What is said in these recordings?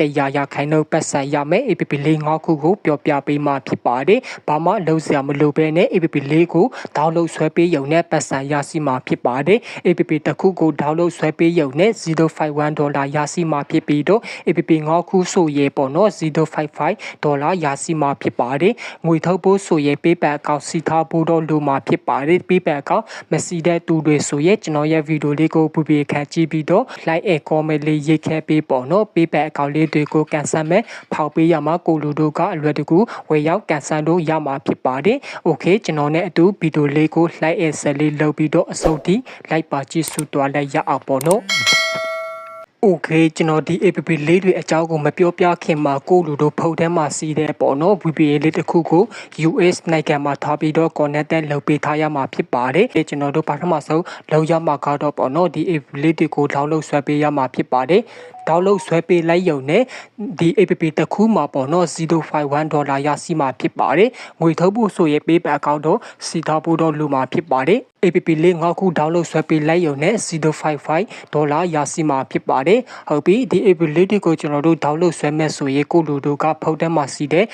တရားရခိုင်နှုတ်ပတ်စံရမယ် APP လေး၅ခုကိုပြောပြပေးမှာဖြစ်ပါတယ်ဘာမှလုံးစရာမလိုဘဲနဲ့ APP လေးကိုဒေါင်းလုတ်ဆွဲပေးရုံနဲ့ပတ်စံရရှိမှာဖြစ်ပါတယ် APP တစ်ခုကိုဒေါင်းလုတ်ဆွဲပေးရုံနဲ့051ဒေါ်လာရရှိမှာဖြစ်ပြီးတော့ APP ၅ခုဆိုရေပေါ့နော်055ဒေါ်လာရရှိမှာဖြစ်ပါတယ်ငွေထုတ်ဖို့ဆိုရင် PayPal အကောင့်စီထားဖို့တော့လိုမှာဖြစ်ပါတယ် PayPal အကောင့်မစီတဲ့သူတွေဆိုရင်ကျွန်တော်ရဲ့ဗီဒီယိုလေးကိုပူပီခန့်ကြည့်ပြီးတော့ like and comment လေးရေးခဲ့ပေးပေါ့နော် PayPal အကောင့်လေးတွေကိုကန်ဆယ်မယ်ဖောက်ပေးရမှာကိုလူတို့ကအလွယ်တကူဝယ်ရောက်ကန်ဆယ်လို့ရမှာဖြစ်ပါတယ်။ Okay ကျွန်တော်နဲ့အတူဗီဒီယိုလေးကို like and share လေးလုပ်ပြီးတော့အဆုံးထိ like ပါကြည့်စုသွားလိုက်ရအောင်ပေါ့နော်။ Okay ကျွန်တော်ဒီ app လေးတွေအကြောင်းကိုမပြောပြခင်မှာကိုလူတို့ဖုန်းထဲမှာစီးတဲ့ပေါ့နော် VPN လေးတစ်ခုကို US နိုင်ငံမှာထားပြီးတော့ connect လုပ်ပေးထားရမှာဖြစ်ပါတယ်။ကျွန်တော်တို့ပထမဆုံးလောက်ရမှာကတော့ပေါ့နော်ဒီ app လေးတွေကို download ဆွဲပေးရမှာဖြစ်ပါတယ်။ download ဆွဲပေးလိုက်ရုံနဲ့ဒီ app တစ်ခုမှာပေါ့နော်051ဒေါ်လာရရှိမှာဖြစ်ပါတယ်။ငွေထုတ်ဖို့ဆိုရင် PayPal account တော့စီထားဖို့တော့လိုမှာဖြစ်ပါတယ်။ app လေးငါးခု download ဆွဲပေးလိုက်ရုံနဲ့055ဒေါ်လာရရှိမှာဖြစ်ပါတယ်။ဟုတ်ပြီဒီ app လေးတွေကိုကျွန်တော်တို့ download ဆွဲမဲ့ဆိုရင်ကိုလူတို့ကဖုန်းထဲမှာစီတဲ့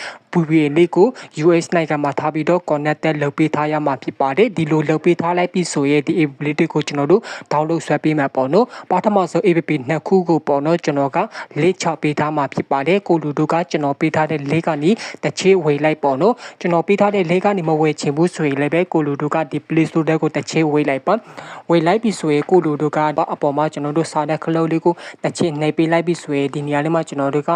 VPN လေးကို US နိုင်ငံမှာထားပြီးတော့ connected လုပ်ပေးထားရမှာဖြစ်ပါတယ်။ဒီလိုလုပ်ပေးထားလိုက်ပြီဆိုရင်ဒီ app လေးတွေကိုကျွန်တော်တို့ download ဆွဲပေးမှာပေါ့နော်။ပထမဆုံး app နှစ်ခုကိုပေါ့နော်ကျွန်တော်ကလေးချပေးထားမှာဖြစ်ပါတယ်။ကိုလူတို့ကကျွန်တော်ပေးထားတဲ့လေးကနေတစ်ချေဝေလိုက်ပေါ့နော်။ကျွန်တော်ပေးထားတဲ့လေးကနေမဝယ်ချင်ဘူးဆိုရင်လည်းပဲကိုလူတို့ကဒီ Play Store တဲ့ကိုတစ်ချေဝေလိုက်ပါ။ဝေလိုက်ပြီဆိုရင်ကိုလူတို့ကအပေါ်မှာကျွန်တော်တို့စားတဲ့ခလုံးလေးကိုတစ်ချေနှိပ်ပေးလိုက်ပြီဆိုရင်ဒီနေရာလေးမှာကျွန်တော်တို့က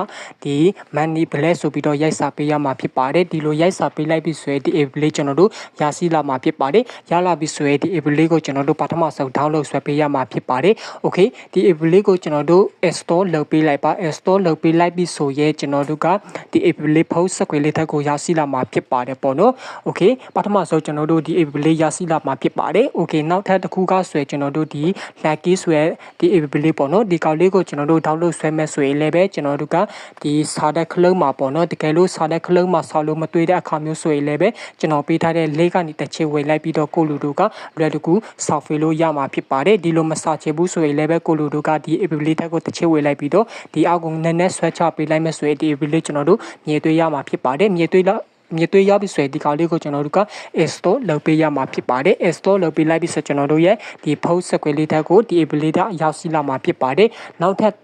ဒီ money black ဆိုပြီးတော့ရိုက်စာပေးရမှာဖြစ်ပါတယ်။ဒီလိုရိုက်စာပေးလိုက်ပြီဆိုရင်ဒီ app လေးကျွန်တော်တို့ရရှိလာမှာဖြစ်ပါတယ်။ရလာပြီဆိုရင်ဒီ app လေးကိုကျွန်တော်တို့ပထမဆုံး download ဆွဲပေးရမှာဖြစ်ပါတယ်။ Okay ဒီ app လေးကိုကျွန်တော်တို့ install လုပ်ပေးလိုက်ပါ install လုပ်ပေးလိုက်ပြီဆိုရင်ကျွန်တော်တို့ကဒီ app လေး post စကွယ်လေးထက်ကိုရရှိလာမှာဖြစ်ပါတယ်ပေါ့နော် okay ပထမဆုံးကျွန်တော်တို့ဒီ app လေးရရှိလာမှာဖြစ်ပါတယ် okay နောက်ထပ်တစ်ခုကဆိုရင်ကျွန်တော်တို့ဒီ lucky ဆိုရဒီ app လေးပေါ့နော်ဒီကောင်လေးကိုကျွန်တော်တို့ download ဆွဲမဲ့ဆိုရင်လည်းပဲကျွန်တော်တို့ကဒီစာတဲ့ခလုံးမှာပေါ့နော်တကယ်လို့စာတဲ့ခလုံးမှာဆောက်လို့မတွေ့တဲ့အခါမျိုးဆိုရင်လည်းပဲကျွန်တော်ပေးထားတဲ့ link ကနေတစ်ချက်ဝေလိုက်ပြီးတော့ကိုလူတို့ကလွယ်တကူဆောက်ဖေးလို့ရမှာဖြစ်ပါတယ်ဒီလိုမဆောက်ချင်ဘူးဆိုရင်လည်းပဲကိုလူတို့ကဒီ app လေးတက်ကိုတစ်ချက်ဝေလိုက်ပြီးတော့ဒီအောက်ကိုနည်းနည်းဆွဲချပေးလိုက်မယ်ဆိုရင်ဒီ app လေးကျွန်တော်တို့မြေသွေးရမှာဖြစ်ပါတယ်မြေသွေးလောက်မြေသွေးရပြီဆိုရင်ဒီကောင်လေးကိုကျွန်တော်တို့က install လုပ်ပေးရမှာဖြစ်ပါတယ် install လုပ်ပေးလိုက်ပြီဆိုကျွန်တော်တို့ရဲ့ဒီ post စကွယ်လေးတက်ကိုဒီ app လေးတက်ရောက်ရှိလာမှာဖြစ်ပါတယ်နောက်ထပ်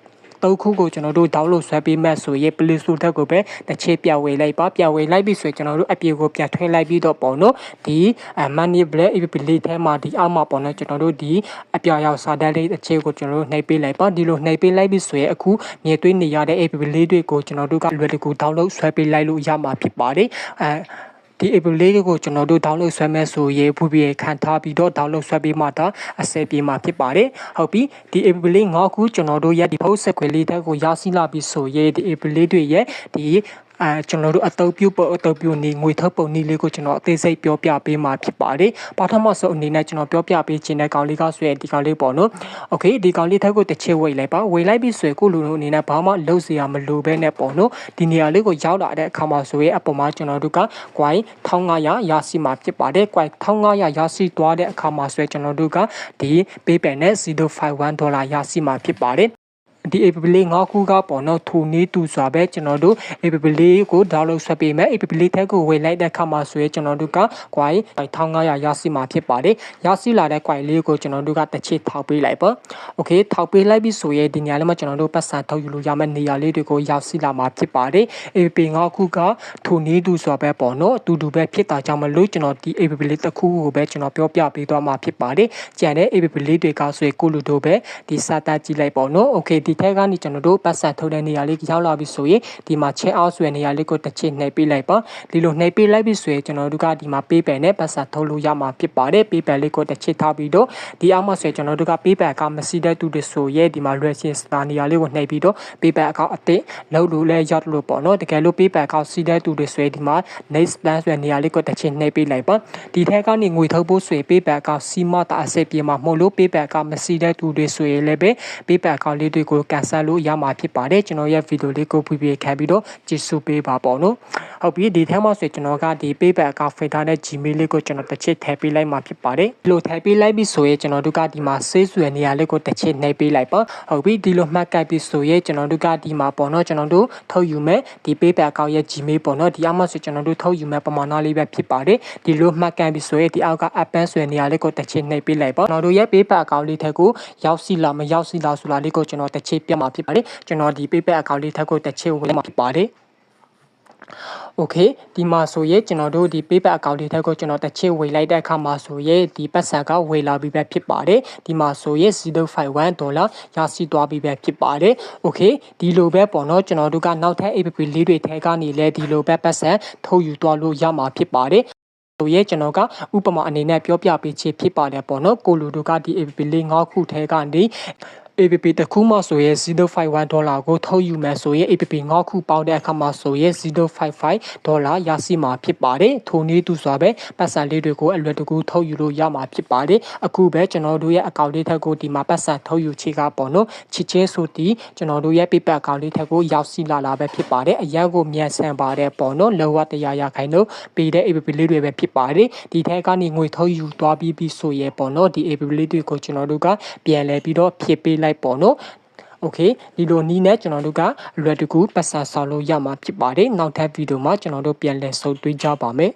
တုတ်ခုကိုကျွန်တော်တို့ download ဆွဲပေးမှဆိုရင် Play Store တက်ကိုပဲတစ်ချက်ပြဝေလိုက်ပါပြဝေလိုက်ပြီဆိုရင်ကျွန်တော်တို့အပြေကိုပြန်ထွင်းလိုက်ပြီးတော့ပေါ့နော်ဒီ money black app လေးထဲမှာဒီအောက်မှာပေါ့နော်ကျွန်တော်တို့ဒီအပြရောက်စာတန်းလေးတစ်ချက်ကိုကျွန်တော်တို့နှိပ်ပေးလိုက်ပါဒီလိုနှိပ်ပေးလိုက်ပြီဆိုရင်အခုမြေသွေးနေရတဲ့ app လေးတွေကိုကျွန်တော်တို့ကလွယ်တကူ download ဆွဲပေးလိုက်လို့ရမှာဖြစ်ပါတယ်အဲ ဒီ app လေးတွေကိုကျွန်တော်တို့ download ဆွဲမဲ့ဆိုရင် VPN ခံထားပြီးတော့ download ဆွဲပေးမှတော့အဆင်ပြေမှာဖြစ်ပါတယ်ဟုတ်ပြီဒီ app လေးငါခုကျွန်တော်တို့ရဲ့ဒီ post ခွေလေးတက်ကိုရရှိလာပြီဆိုရင်ဒီ app လေးတွေရဲ့ဒီ အဲကျွန်တော်တို့အတုပ်ပြုတ်ပုံအတုပ်ပြုတ်နေငွေထုတ်ပုံနည်းလေးကိုကျွန်တော်အသေးစိတ်ပြောပြပေးမှာဖြစ်ပါတယ်ပထမဆုံးအနေနဲ့ကျွန်တော်ပြောပြပေးခြင်းတဲ့ကောင်လေးကဆိုရင်ဒီကောင်လေးပေါ့နော်โอเคဒီကောင်လေးထက်ကိုတစ်ချက်ဝေလိုက်ပါဝေလိုက်ပြီဆိုရင်ကိုလူတို့အနေနဲ့ဘာမှလုပ်စရာမလိုဘဲနဲ့ပေါ့နော်ဒီနေရာလေးကိုရောက်လာတဲ့အခါမှာဆိုရင်အပေါ်မှာကျွန်တော်တို့က coin 1500ရရှိမှာဖြစ်ပါတယ် coin 1500ရရှိသွားတဲ့အခါမှာဆိုရင်ကျွန်တော်တို့ကဒီ PayPal နဲ့051ဒေါ်လာရရှိမှာဖြစ်ပါတယ် ဒီ app လေး၅ခုကပေါ့နော်ထူနေတူစွာပဲကျွန်တော်တို့ app လေးကို download ဆွဲပေးမယ် app လေးထက်ကိုဝင်လိုက်တဲ့အခါမှာဆိုရင်ကျွန်တော်တို့က coin 1500ရရှိမှာဖြစ်ပါတယ်ရရှိလာတဲ့ coin လေးကိုကျွန်တော်တို့ကတစ်ချက်ထောက်ပေးလိုက်ပါ okay ထောက်ပေးလိုက်ပြီဆိုရင်ဒီနေရာလေးမှာကျွန်တော်တို့ပတ်စံထုတ်ယူလို့ရမယ့်နေရာလေးတွေကိုရောက်ရှိလာမှာဖြစ်ပါတယ် app ၅ခုကထူနေတူစွာပဲပေါ့နော်အတူတူပဲဖြစ်တာကြောင့်မလို့ကျွန်တော်ဒီ app လေးတစ်ခုကိုပဲကျွန်တော်ပြောပြပေးသွားမှာဖြစ်ပါတယ်ကြံတဲ့ app လေးတွေကဆိုရင်ကိုလူတို့ပဲဒီစာတတ်ကြည့်လိုက်ပေါ့နော် okay ဒီထက်ကနေကျွန်တော်တို့ပတ်စံထုတ်တဲ့နေရာလေးရောက်လာပြီဆိုရင်ဒီမှာ check out ဆိုတဲ့နေရာလေးကိုတစ်ချက်နှိပ်ပေးလိုက်ပါဒီလိုနှိပ်ပေးလိုက်ပြီဆိုရင်ကျွန်တော်တို့ကဒီမှာ PayPal နဲ့ပတ်စံထုတ်လို့ရမှာဖြစ်ပါတယ် PayPal လေးကိုတစ်ချက်ထားပြီးတော့ဒီအောက်မှာဆိုရင်ကျွန်တော်တို့က PayPal အကောင့်မရှိတဲ့သူတွေဆိုရင်ဒီမှာ Russian Star နေရာလေးကိုနှိပ်ပြီးတော့ PayPal အကောင့်အသစ်လုပ်လို့လဲရောက်လို့ပေါ့နော်တကယ်လို့ PayPal အကောင့်ရှိတဲ့သူတွေဆိုရင်ဒီမှာ next plan ဆိုတဲ့နေရာလေးကိုတစ်ချက်နှိပ်ပေးလိုက်ပါဒီထက်ကနေငွေထုတ်ဖို့ဆိုရင် PayPal အကောင့်စီမတာအစစ်ပြေမှာမဟုတ်လို့ PayPal အကောင့်မရှိတဲ့သူတွေဆိုရင်လည်းပဲ PayPal အကောင့်လေးတွေကို cancel လို့ရမှာဖြစ်ပါတယ်ကျွန်တော်ရဲ့ဗီဒီယိုလေးကိုပြပြခံပြီးတော့ကြည့်စုပေးပါပေါ့နော်ဟုတ်ပြီဒီထဲမှာဆိုရင်ကျွန်တော်ကဒီ payback account filter နဲ့ gmail လေးကိုကျွန်တော်တစ်ချက်ထည့်ပေးလိုက်မှာဖြစ်ပါတယ်ဒီလိုထည့်ပေးလိုက်ပြီဆိုရင်ကျွန်တော်တို့ကဒီမှာ save ဆိုတဲ့နေရာလေးကိုတစ်ချက်နှိပ်ပေးလိုက်ပါဟုတ်ပြီဒီလိုမှတ်ကပ်ပြီဆိုရင်ကျွန်တော်တို့ကဒီမှာပေါ့နော်ကျွန်တော်တို့ထုတ်ယူမဲ့ဒီ payback account ရဲ့ gmail ပေါ့နော်ဒီအမှဆိုကျွန်တော်တို့ထုတ်ယူမဲ့ပမာဏလေးပဲဖြစ်ပါတယ်ဒီလိုမှတ်ကပ်ပြီဆိုရင်ဒီအောက်က app ဆိုတဲ့နေရာလေးကိုတစ်ချက်နှိပ်ပေးလိုက်ပါကျွန်တော်တို့ရဲ့ payback account လေးထက်ကိုရောက်စီလားမရောက်စီလားဆိုတာလေးကိုကျွန်တော်တစ်ချက်ပြတ်မှာဖြစ်ပါတယ်ကျွန်တော်ဒီ payback account လေးထက်ကိုတစ်ချက်ဝင်မှာဖြစ်ပါတယ် okay ဒီမှာဆိုရင်ကျွန်တော်တို့ဒီ PayPal account တွေထက်ကိုကျွန်တော်တစ်ချက်ဝေလိုက်တဲ့အခါမှာဆိုရင်ဒီပတ်စံကဝေလာပြီးပဲဖြစ်ပါတယ်ဒီမှာဆိုရင်0.51ဒေါ်လာရရှိသွားပြီးပဲဖြစ်ပါတယ် okay ဒီလိုပဲပေါ့နော်ကျွန်တော်တို့ကနောက်ထပ် app လေးတွေထဲကနေလဲဒီလိုပဲပတ်စံထုတ်ယူသွားလို့ရမှာဖြစ်ပါတယ်တို့ရဲ့ကျွန်တော်ကဥပမာအနေနဲ့ပြောပြပေးချင်ဖြစ်ပါတယ်ပေါ့နော်ကိုလူတို့ကဒီ app လေး၅ခုထဲကနေ APP တစ်ခုမှဆိုရဲ051ဒေါ်လာကိုထုတ်ယူမယ်ဆိုရင် APP ငါးခုပေါင်းတဲ့အခါမှာဆိုရဲ055ဒေါ်လာရရှိမှာဖြစ်ပါတယ်ထိုနည်းတူစွာပဲပတ်စံလေးတွေကိုအလွယ်တကူထုတ်ယူလို့ရမှာဖြစ်ပါတယ်အခုပဲကျွန်တော်တို့ရဲ့အကောင့်လေးထက်ကိုဒီမှာပတ်စံထုတ်ယူချေကပေါ့နော်ချစ်ချင်းဆိုတီကျွန်တော်တို့ရဲ့ paper အကောင့်လေးထက်ကိုရောက်စီလာလာပဲဖြစ်ပါတယ်အရန်ကိုမြန်ဆန်ပါတယ်ပေါ့နော်လောကတရားရခိုင်တော့ပေးတဲ့ APP လေးတွေပဲဖြစ်ပါတယ်ဒီထက်ကနေငွေထုတ်ယူသွားပြီးပြီဆိုရဲပေါ့နော်ဒီ APP လေးတွေကိုကျွန်တော်တို့ကပြန်လဲပြီးတော့ဖြည့်ပေးလိုက်ပေါ့နော်โอเคဒီလိုနီးနဲ့ကျွန်တော်တို့ကလွယ်တကူပတ်စံဆောင်လို့ရမှာဖြစ်ပါတယ်နောက်ထပ်ဗီဒီယိုမှာကျွန်တော်တို့ပြန်လည်ဆုံတွေ့ကြပါမယ်